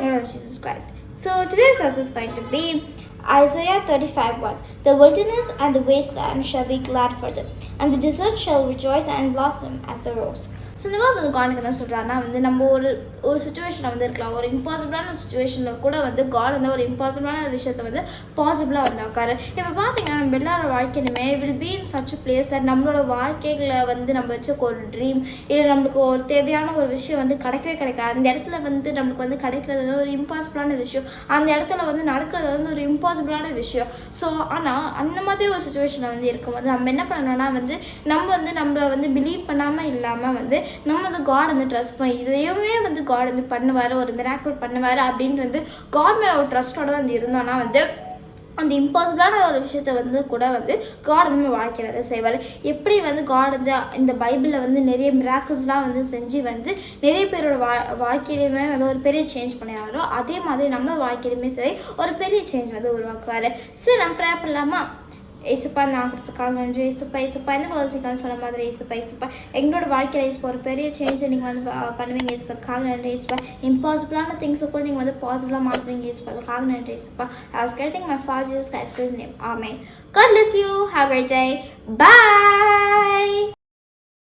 name of Jesus Christ. So today's verse is going to be Isaiah 35 1. The wilderness and the wasteland shall be glad for them, and the desert shall rejoice and blossom as the rose. Cinemas வந்து கானுக்கு என்ன சொல்கிறான்னா வந்து நம்ம ஒரு ஒரு சுச்சுவேஷனில் வந்து இருக்கலாம். ஒரு இம்பாசிபிளான சுச்சுவேஷனில் கூட வந்து காட் வந்து ஒரு இம்பாசிபிளான விஷயத்தை வந்து பாசிபிளாக வந்து உட்காரு. இப்போ பார்த்தீங்கன்னா நம்ம எல்லாரோட வாழ்க்கையிலுமே will be in such place that நம்மளோட வாழ்க்கைகளை வந்து நம்ம வச்ச ஒரு ட்ரீம் இல்லை நம்மளுக்கு ஒரு தேவையான ஒரு விஷயம் வந்து கிடைக்கவே கிடைக்காது. அந்த இடத்துல வந்து நம்மளுக்கு வந்து கிடைக்கிறது வந்து ஒரு இம்பாசிபிளான விஷயம். அந்த இடத்துல வந்து நடக்கிறது வந்து ஒரு இம்பாசிபிளான விஷயம். ஸோ ஆனால் அந்த மாதிரி ஒரு சுச்சுவேஷனில் வந்து இருக்கும்போது நம்ம என்ன பண்ணணும்னா வந்து நம்ம வந்து நம்மளை வந்து பிலீவ் பண்ணாமல் இல்லாமல் வந்து நம்ம வந்து காட் வந்து ட்ரஸ்ட் பண்ணி இதையுமே வந்து காட் வந்து பண்ணுவார் ஒரு மிராக்கிள் பண்ணுவார் அப்படின்ட்டு வந்து காட் மேலே ஒரு ட்ரஸ்ட்டோட வந்து இருந்தோம்னா வந்து அந்த இம்பாசிபிளான ஒரு விஷயத்த வந்து கூட வந்து காட் வந்து வாழ்க்கையில் வந்து செய்வார். எப்படி வந்து காட் வந்து இந்த பைபிளில் வந்து நிறைய மிராக்கிள்ஸ்லாம் வந்து செஞ்சு வந்து நிறைய பேரோட வா வாழ்க்கையிலுமே வந்து ஒரு பெரிய சேஞ்ச் பண்ணிடுறாரோ அதே மாதிரி நம்ம வாழ்க்கையிலுமே சரி ஒரு பெரிய சேஞ்ச் வந்து உருவாக்குவார். சரி நம்ம ப்ரே பண்ணலாமா? இசுப்பா நான் கொடுத்துருக்காங்க நன்றி இசுப்பா இசுப்பா என்ன வளர்ச்சிக்காக சொன்ன மாதிரி இசுப்பா இசுப்பா எங்களோட வாழ்க்கையில் இசுப்பா ஒரு பெரிய சேஞ்சை நீங்கள் வந்து பண்ணுவீங்க இசுப்பதுக்காக நன்றி இசுப்பா இம்பாசிபிளான திங்ஸை கூட நீங்கள் வந்து பாசிபிளாக மாற்றுவீங்க இசுப்பதுக்காக நன்றி இசுப்பா I was getting my Father Jesus Christ's name. Amen. God bless you. Have a great day.